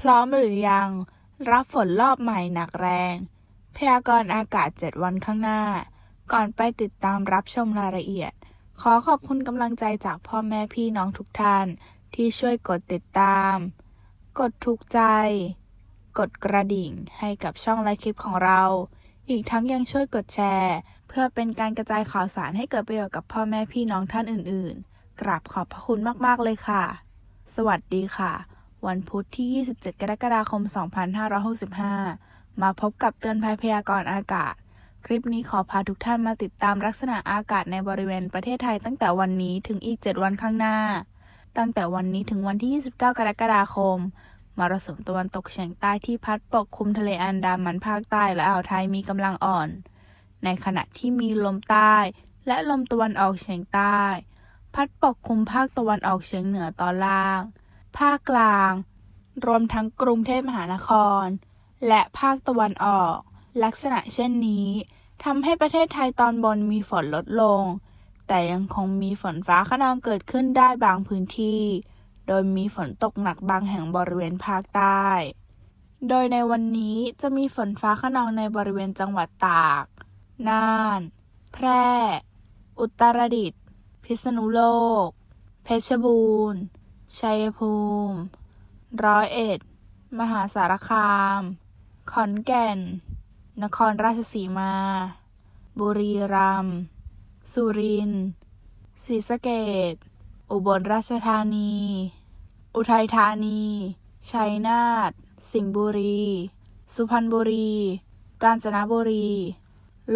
พร้อมหรือยัง รับฝนรอบใหม่หนักแรง พยากรณ์อากาศ 7 วันข้างหน้า ก่อนไปติดตามรับชมรายละเอียด ขอขอบคุณกำลังใจจากพ่อแม่พี่น้องทุกท่าน ที่ช่วยกดติดตาม กดถูกใจ กดกระดิ่งให้กับช่องและคลิปของเรา อีกทั้งยังช่วยกดแชร์ เพื่อเป็นการกระจายข่าวสารให้เกิดประโยชน์กับพ่อแม่พี่น้องท่านอื่น ๆ กราบขอบพระคุณมากๆเลยค่ะ สวัสดีค่ะ วันพุธที่ 27 กรกฎาคม 2565 มาพบกับเตือนภัยพยากรณ์อากาศ คลิปนี้ขอพาทุกท่านมาติดตามลักษณะอากาศในบริเวณประเทศไทยตั้งแต่วันนี้ถึงอีก 7 วันข้างหน้า ตั้งแต่วันนี้ถึงวันที่ 29 กรกฎาคม มรสุมตะวันตกเฉียงใต้ที่พัดปกคลุมทะเลอันดามันภาคใต้และอ่าวไทยมีกำลังอ่อน ในขณะที่มีลมใต้ และลมตะวันออกเฉียงใต้ พัดปกคลุมภาคตะวันออกเฉียงเหนือตอนล่าง ภาคกลาง รวมทั้งกรุงเทพมหานคร และภาคตะวันออก ลักษณะเช่นนี้ทำให้ประเทศไทยตอนบนมีฝนลดลง แต่ยังคงมีฝนฟ้าขนองเกิดขึ้นได้บางพื้นที่ โดยมีฝนตกหนักบางแห่งบริเวณภาคใต้ โดยในวันนี้จะมีฝนฟ้าขนองในบริเวณจังหวัดตาก น่าน แพร่ อุตรดิตถ์ พิษณุโลก เพชรบูรณ์ ชัยภูมิ ร้อยเอ็ด มหาสารคาม ขอนแก่น นครราชสีมา บุรีรัมย์ สุรินทร์ ศรีสะเกษอุบลราชธานี อุทัยธานี ชัยนาท สิงห์บุรี สุพรรณบุรี กาญจนบุรี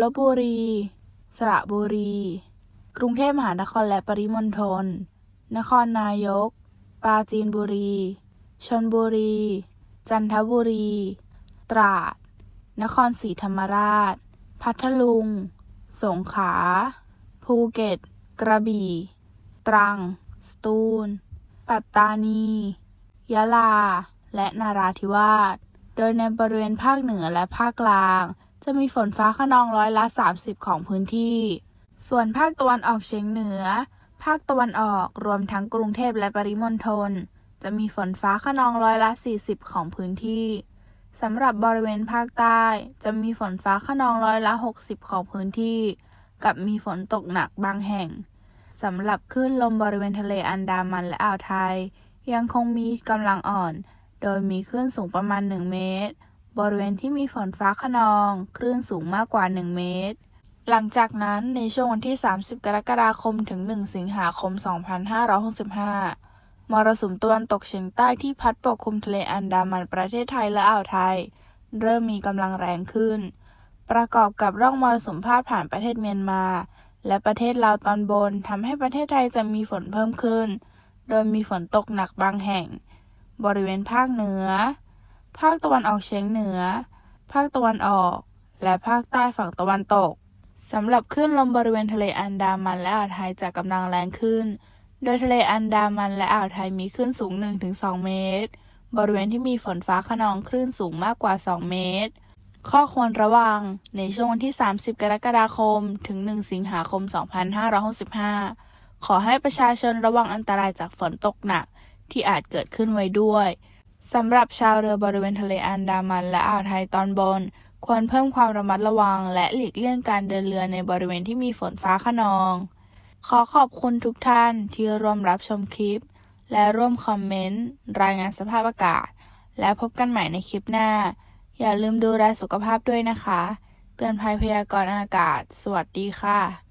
ลบบุรี สระบุรี กรุงเทพมหานครและปริมณฑล นครนายก ปราจีนบุรีชลบุรี จันทบุรี ตราด นครศรีธรรมราช พัทลุง สงขลา ภูเก็ต กระบี่ ตรัง สตูล ปัตตานี ยะลา และนาราธิวาส โดยในบริเวณภาคเหนือและภาคกลาง จะมีฝนฟ้าขนองร้อยละ 30 ของพื้นที่ ส่วนภาคตะวันออกเฉียงเหนือ ภาคตะวันออกรวมทั้งกรุงเทพและปริมณฑลจะมีฝนฟ้าขนองร้อยละ 40 ของพื้นที่ สำหรับบริเวณภาคใต้ จะมีฝนฟ้าขนองร้อยละ 60 ของพื้นที่ กับมีฝนตกหนักบางแห่ง สำหรับคลื่นลมบริเวณทะเลอันดามันและอ่าวไทย ยังคงมีกำลังอ่อน โดยมีคลื่นสูงประมาณ 1 เมตร บริเวณที่มีฝนฟ้าขนอง คลื่นสูงมากกว่า 1 เมตร หลังจากนั้นในช่วงวันที่ 30 กรกฎาคมถึง 1 สิงหาคม 2565 มรสุมตะวันตกเฉียงใต้ที่พัดปกคลุมทะเลอันดามันประเทศไทยและอ่าวไทย เริ่มมีกำลังแรงขึ้น ประกอบกับร่องมรสุมพาดผ่านประเทศเมียนมา และประเทศลาวตอนบนทำให้ประเทศไทยจะมีฝนเพิ่มขึ้น โดยมีฝนตกหนักบางแห่ง บริเวณภาคเหนือ ภาคตะวันออกเฉียงเหนือ ภาคตะวันออก และภาคใต้ฝั่งตะวันตก สำหรับคลื่นลมบริเวณทะเลอันดามันและอ่าวไทยจะกำลังแรงขึ้น โดยทะเลอันดามันและอ่าวไทยมีคลื่นสูง 1-2 เมตร บริเวณที่มีฝนฟ้าขนองคลื่นสูงมากกว่า 2 เมตร ข้อควรระวัง ในช่วงวันที่ 30 กรกฎาคม ถึง 1 สิงหาคม 2565 ขอให้ประชาชนระวังอันตรายจากฝนตกหนักที่อาจเกิดขึ้นไว้ด้วย สำหรับชาวเรือบริเวณทะเลอันดามันและอ่าวไทยตอนบน ควรเพิ่มความระมัดระวัง และหลีกเลี่ยงการเดินเรือในบริเวณที่มีฝนฟ้าขนอง ขอขอบคุณทุกท่านที่ร่วมรับชมคลิป และร่วมคอมเมนต์ รายงานสภาพอากาศ และพบกันใหม่ในคลิปหน้า อย่าลืมดูแลสุขภาพด้วยนะคะ เตือนภัยพยากรณ์อากาศ สวัสดีค่ะ